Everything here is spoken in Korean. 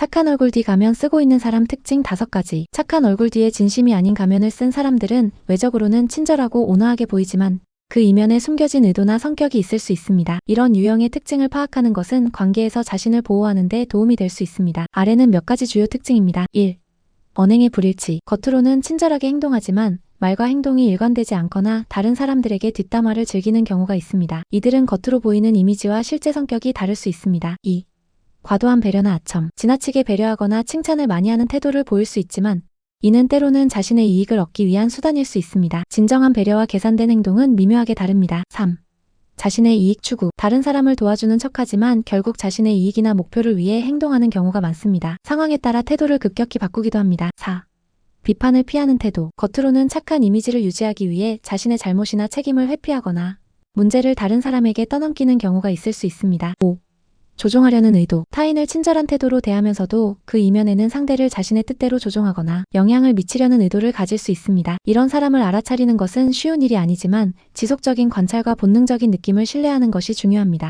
착한 얼굴 뒤 가면 쓰고 있는 사람 특징 5가지. 착한 얼굴 뒤에 진심이 아닌 가면을 쓴 사람들은 외적으로는 친절하고 온화하게 보이지만 그 이면에 숨겨진 의도나 성격이 있을 수 있습니다. 이런 유형의 특징을 파악하는 것은 관계에서 자신을 보호하는 데 도움이 될 수 있습니다. 아래는 몇 가지 주요 특징입니다. 1. 언행의 불일치. 겉으로는 친절하게 행동하지만 말과 행동이 일관되지 않거나 다른 사람들에게 뒷담화를 즐기는 경우가 있습니다. 이들은 겉으로 보이는 이미지와 실제 성격이 다를 수 있습니다. 2. 과도한 배려나 아첨. 지나치게 배려하거나 칭찬을 많이 하는 태도를 보일 수 있지만 이는 때로는 자신의 이익을 얻기 위한 수단일 수 있습니다. 진정한 배려와 계산된 행동은 미묘하게 다릅니다. 3. 자신의 이익 추구. 다른 사람을 도와주는 척하지만 결국 자신의 이익이나 목표를 위해 행동하는 경우가 많습니다. 상황에 따라 태도를 급격히 바꾸기도 합니다. 4. 비판을 피하는 태도. 겉으로는 착한 이미지를 유지하기 위해 자신의 잘못이나 책임을 회피하거나 문제를 다른 사람에게 떠넘기는 경우가 있을 수 있습니다. 5. 조종하려는 의도. 타인을 친절한 태도로 대하면서도 그 이면에는 상대를 자신의 뜻대로 조종하거나 영향을 미치려는 의도를 가질 수 있습니다. 이런 사람을 알아차리는 것은 쉬운 일이 아니지만 지속적인 관찰과 본능적인 느낌을 신뢰하는 것이 중요합니다.